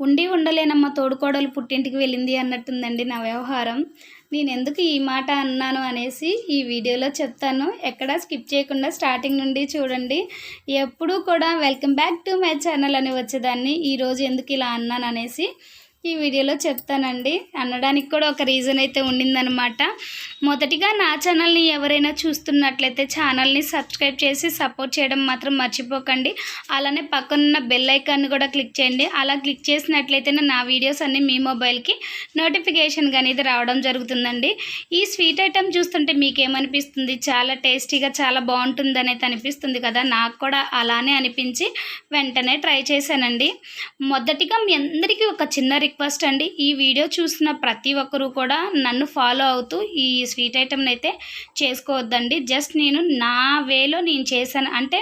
ఉండి ఉండలేనమ్మ తోడుకోడలు పుట్టింటికి వెళ్ళింది అన్నట్టుందండి నా వ్యవహారం. నేను ఎందుకు ఈ మాట అన్నాను అనేసి ఈ వీడియోలో చెప్తాను. ఎక్కడ స్కిప్ చేయకుండా స్టార్టింగ్ నుండి చూడండి. ఎప్పుడూ కూడా welcome back to my channel అని వచ్చేదాన్ని. ఈరోజు ఎందుకు ఇలా అన్నాను అనేసి ఈ వీడియోలో చెప్తానండి. అనడానికి కూడా ఒక రీజన్ అయితే ఉండిందనమాట మొదటిగా నా ఛానల్ని ఎవరైనా చూస్తున్నట్లయితే ఛానల్ని సబ్స్క్రైబ్ చేసి సపోర్ట్ చేయడం మాత్రం మర్చిపోకండి. అలానే పక్కనున్న బెల్ ఐకాన్ని కూడా క్లిక్ చేయండి. అలా క్లిక్ చేసినట్లయితే నా వీడియోస్ అన్నీ మీ మొబైల్కి నోటిఫికేషన్గా అనేది రావడం జరుగుతుందండి. ఈ స్వీట్ ఐటెం చూస్తుంటే మీకేమనిపిస్తుంది? చాలా టేస్టీగా చాలా బాగుంటుంది అనేది అనిపిస్తుంది కదా? నాకు కూడా అలానే అనిపించి వెంటనే ట్రై చేశానండి. మొదటిగా మీ అందరికీ ఒక చిన్న రిక్వెస్ట్ అండి. ఈ వీడియో చూసిన ప్రతి ఒక్కరూ కూడా నన్ను ఫాలో అవుతూ ఈ స్వీట్ ఐటెంని అయితే చేసుకోవద్దండి. జస్ట్ నేను నా వేలో నేను చేశాను. అంటే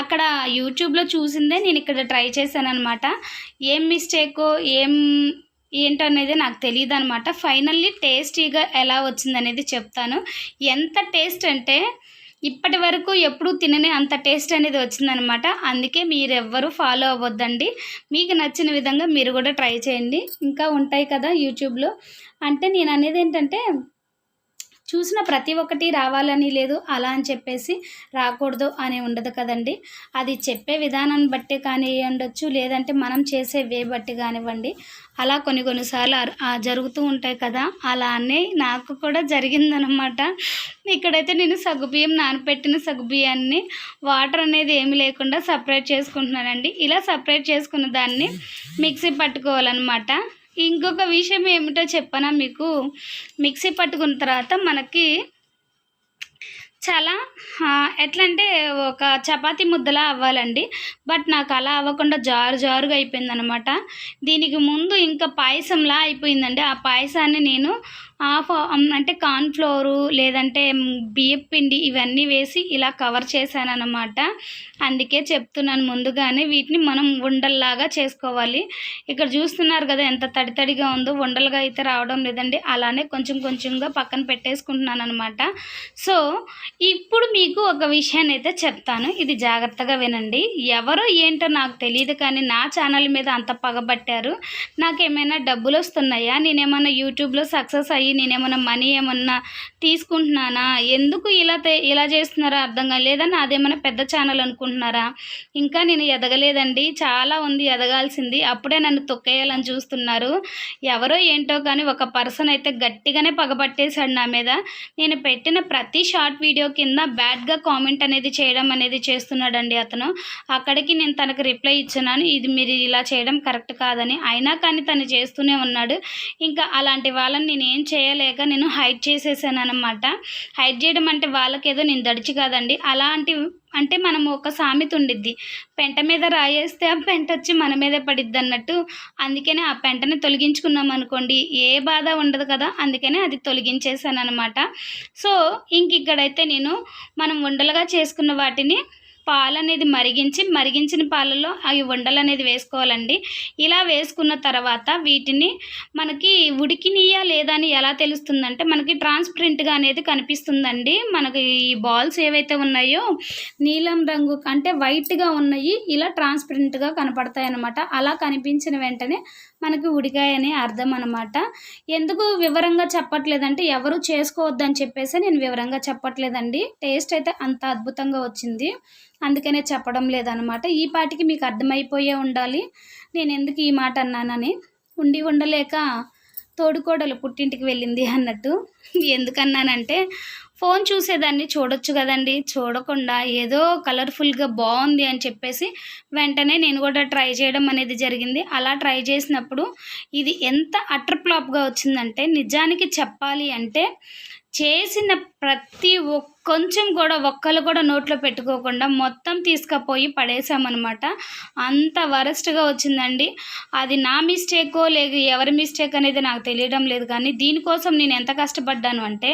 అక్కడ యూట్యూబ్లో చూసిందే నేను ఇక్కడ ట్రై చేశాను అనమాట ఏం మిస్టేకో ఏం ఏంటనేది నాకు తెలియదు అనమాట ఫైనల్లీ టేస్టీగా ఎలా వచ్చిందనేది చెప్తాను. ఎంత టేస్ట్ అంటే ఇప్పటి వరకు ఎప్పుడూ తినని అంత టేస్ట్ అనేది వచ్చిందనమాట. అందుకే మీరెవ్వరూ ఫాలో అవ్వద్దండి. మీకు నచ్చిన విధంగా మీరు కూడా ట్రై చేయండి. ఇంకా ఉంటాయి కదా యూట్యూబ్లో. అంటే నేను అనేది ఏంటంటే చూసిన ప్రతి ఒక్కటి రావాలని లేదు అలా అని చెప్పేసి రాకూడదు అని ఉండదు కదండి. అది చెప్పే విధానాన్ని బట్టి కానీ ఉండొచ్చు లేదంటే మనం చేసే వే బట్టి కానివ్వండి. అలా కొన్ని కొన్నిసార్లు జరుగుతూ ఉంటాయి కదా అలానే నాకు కూడా జరిగిందనమాట ఇక్కడైతే నేను సగ్గుబియ్యం నానపెట్టిన సగ్గుబియ్యాన్ని వాటర్ అనేది ఏమి లేకుండా సపరేట్ చేసుకుంటున్నానండి. ఇలా సపరేట్ చేసుకున్న దాన్ని మిక్సీ పట్టుకోవాలన్నమాట. ఇంకొక విషయం ఏమిటో చెప్పనా మీకు? మిక్సీ పట్టుకున్న తర్వాత మనకి చాలా ఎట్లా అంటే ఒక చపాతి ముద్దలా అవ్వాలండి. బట్ నాకు అలా అవ్వకుండా జారు జారుగా అయిపోయిందనమాట. దీనికి ముందు ఇంకా పాయసంలా అయిపోయిందండి. ఆ పాయసాన్ని నేను హాఫ్ అంటే కార్న్ఫ్లోరు లేదంటే బియ్యం పిండి ఇవన్నీ వేసి ఇలా కవర్ చేశాను అనమాట అందుకే చెప్తున్నాను ముందుగానే వీటిని మనం ఉండల్లాగా చేసుకోవాలి. ఇక్కడ చూస్తున్నారు కదా ఎంత తడి తడిగా ఉందో ఉండలుగా అయితే రావడం లేదండి. అలానే కొంచెం కొంచెంగా పక్కన పెట్టేసుకుంటున్నాను అనమాట సో ఇప్పుడు మీకు ఒక విషయాన్ని అయితే చెప్తాను. ఇది జాగ్రత్తగా వినండి. ఎవరో ఏంటో నాకు తెలియదు కానీ నా ఛానల్ మీద అంత పగబట్టారు. నాకేమైనా డబ్బులు వస్తున్నాయా నేనేమన్నా యూట్యూబ్లో సక్సెస్ అయ్యి నేనేమన్నా మనీ ఏమన్నా తీసుకుంటున్నానా? ఎందుకు ఇలా ఇలా చేస్తున్నారా అర్థం కాలేదా నాదేమన్నా పెద్ద ఛానల్ అనుకుంటున్నారా? ఇంకా నేను ఎదగలేదండి. చాలా ఉంది ఎదగాల్సింది. అప్పుడే నన్ను తొక్కేయాలని చూస్తున్నారు. ఎవరో ఏంటో కానీ ఒక పర్సన్ అయితే గట్టిగానే పగబట్టేశాడు నా మీద. నేను పెట్టిన ప్రతి షార్ట్ వీడియో కింద బ్యాడ్గా కామెంట్ అనేది చేయడం అనేది చేస్తున్నాడండి అతను. అక్కడికి నేను తనకు రిప్లై ఇచ్చినాను ఇది మీరు ఇలా చేయడం కరెక్ట్ కాదని. అయినా కానీ తను చేస్తూనే ఉన్నాడు. ఇంకా అలాంటి వాళ్ళని నేను ఏం చేయలేక నేను హైట్ చేసేసాను అనమాట హైట్ చేయడం అంటే వాళ్ళకేదో నేను దడిచి కాదండి. అలాంటి అంటే మనం ఒక సామెత ఉండిద్ది. పెంట మీద రాయేస్తే ఆ పెంట వచ్చి మన మీదే పడిద్ది అన్నట్టు. అందుకనే ఆ పెంటని తొలగించుకున్నాం అనుకోండి. ఏ బాధ ఉండదు కదా. అందుకనే అది తొలగించేసాను అనమాట సో ఇంక ఇక్కడైతే నేను మనం ఉండలుగా చేసుకున్న వాటిని పాలు అనేది మరిగించి మరిగించిన పాలలో అవి ఉండలు అనేది వేసుకోవాలండి. ఇలా వేసుకున్న తర్వాత వీటిని మనకి ఉడికినీయా లేదా అని ఎలా తెలుస్తుందంటే మనకి ట్రాన్స్పరెంట్గా అనేది కనిపిస్తుందండి. మనకి ఈ బాల్స్ ఏవైతే ఉన్నాయో నీలం రంగు అంటే వైట్గా ఉన్నాయి ఇలా ట్రాన్స్పరెంట్గా కనపడతాయి అన్నమాట అలా కనిపించిన వెంటనే మనకి ఉడికాయనే అర్థం అనమాట ఎందుకు వివరంగా చెప్పట్లేదంటే ఎవరు చేసుకోవద్దని చెప్పేసి నేను వివరంగా చెప్పట్లేదండి. టేస్ట్ అయితే అంత అద్భుతంగా వచ్చింది. అందుకనే చెప్పడం లేదనమాట ఈ పాటికి మీకు అర్థమైపోయే ఉండాలి. నేను ఎందుకు ఈ మాట అన్నానని. ఉండి ఉండలేక తోడుకోడలు పుట్టింటికి వెళ్ళింది అన్నట్టు. ఎందుకన్నానంటే ఫోన్ చూసేదాన్ని చూడొచ్చు కదండి. చూడకుండా ఏదో కలర్ఫుల్గా బాగుంది అని చెప్పేసి వెంటనే నేను కూడా ట్రై చేయడం అనేది జరిగింది. అలా ట్రై చేసినప్పుడు ఇది ఎంత అటర్ ఫ్లాప్గా వచ్చిందంటే నిజానికి చెప్పాలి అంటే చేసిన ప్రతి ఒక్క కొంచెం కూడా ఒక్కరు కూడా నోట్లో పెట్టుకోకుండా మొత్తం తీసుకుపోయి పడేసామన్నమాట అంత వరస్ట్గా వచ్చిందండి. అది నా మిస్టేకో లేదు ఎవరి మిస్టేక్ అనేది నాకు తెలియడం లేదు. కానీ దీనికోసం నేను ఎంత కష్టపడ్డాను అంటే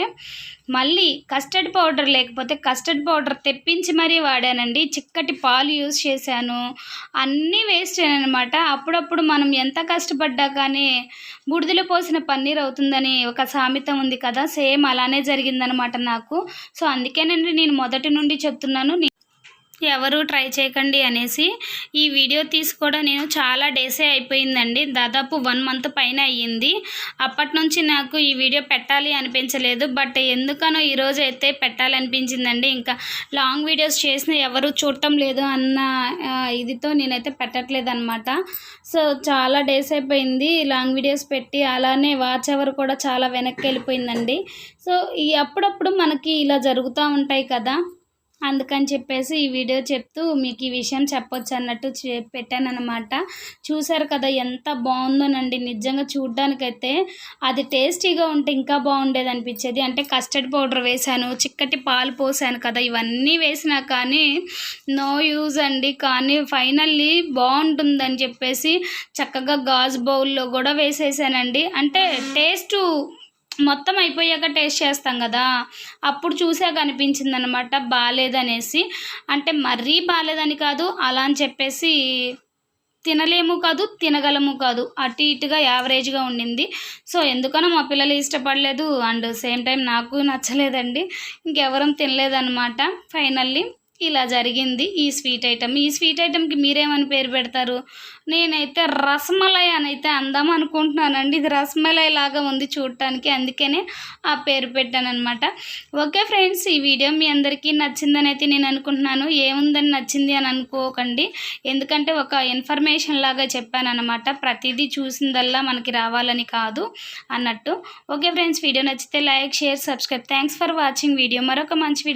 మళ్ళీ కస్టర్డ్ పౌడర్ లేకపోతే కస్టర్డ్ పౌడర్ తెప్పించి మరీ వాడానండి. చిక్కటి పాలు యూజ్ చేశాను. అన్నీ వేస్ట్ అనమాట అప్పుడప్పుడు మనం ఎంత కష్టపడ్డా కానీ బుడిదలో పోసిన పన్నీర్ అవుతుందని ఒక సామెత ఉంది కదా సేమ్ అలానే జరిగిందనమాట నాకు. సో అందుకేనండి నేను మొదటి నుండి చెప్తున్నాను. ఎవరు ట్రై చేయకండి అనేసి ఈ వీడియో తీసుకోవడం కూడా నేను చాలా డేసే అయిపోయిందండి. దాదాపు వన్ మంత్ పైన అయ్యింది. అప్పటి నుంచి నాకు ఈ వీడియో పెట్టాలి అనిపించలేదు. బట్ ఎందుకనో ఈరోజు అయితే పెట్టాలనిపించిందండి ఇంకా లాంగ్ వీడియోస్ చేసిన ఎవరు చూడటం లేదు అన్న ఇదితో నేనైతే పెట్టట్లేదు అనమాట సో చాలా డేస్ అయిపోయింది లాంగ్ వీడియోస్ పెట్టి. అలానే వాచ్ అవర్ కూడా చాలా వెనక్కి వెళ్ళిపోయిందండి. సో ఈ అప్పుడప్పుడు మనకి ఇలా జరుగుతూ ఉంటాయి కదా. అందుకని చెప్పేసి ఈ వీడియో చెప్తూ మీకు ఈ విషయం చెప్పొచ్చు అన్నట్టు చే పెట్టాను అనమాట చూసారు కదా ఎంత బాగుందోనండి. నిజంగా చూడ్డానికైతే అది టేస్టీగా ఉంటే ఇంకా బాగుండేది అనిపించేది అంటే కస్టర్డ్ పౌడర్ వేశాను చిక్కటి పాలు పోసాను కదా ఇవన్నీ వేసినా కానీ నో యూజ్ అండి. కానీ ఫైనల్లీ బాగుంటుందని చెప్పేసి చక్కగా గాజు బౌల్లో కూడా వేసేసానండి. అంటే టేస్టు మొత్తం అయిపోయాక టేస్ట్ చేస్తాం కదా. అప్పుడు చూసాక అనిపించింది అనమాట బాగాలేదనేసి అంటే మరీ బాగాలేదని కాదు అలా అని చెప్పేసి తినలేము కాదు తినగలము కాదు. అటు ఇటుగా యావరేజ్గా ఉండింది. సో ఎందుకనో మా పిల్లలు ఇష్టపడలేదు. అండ్ సేమ్ టైం నాకు నచ్చలేదండి. ఇంకెవరం తినలేదన్నమాట. ఫైనల్లీ ఇలా జరిగింది. ఈ స్వీట్ ఐటెం ఈ స్వీట్ ఐటెంకి మీరేమని పేరు పెడతారు? నేనైతే రసమలై అని అయితే అందాం అనుకుంటున్నానండి. ఇది రసమలై లాగా ఉంది చూడటానికి. అందుకనే ఆ పేరు పెట్టాను అనమాట ఓకే ఫ్రెండ్స్ ఈ వీడియో మీ అందరికీ నచ్చిందని అయితే నేను అనుకుంటున్నాను. ఏముందని నచ్చింది అని అనుకోకండి. ఎందుకంటే ఒక ఇన్ఫర్మేషన్ లాగా చెప్పాను అనమాట ప్రతిదీ చూసిందల్లా మనకి రావాలని కాదు అన్నట్టు. ఓకే ఫ్రెండ్స్ వీడియో నచ్చితే like share subscribe. Thanks for watching. Video మరొక మంచి వీడియో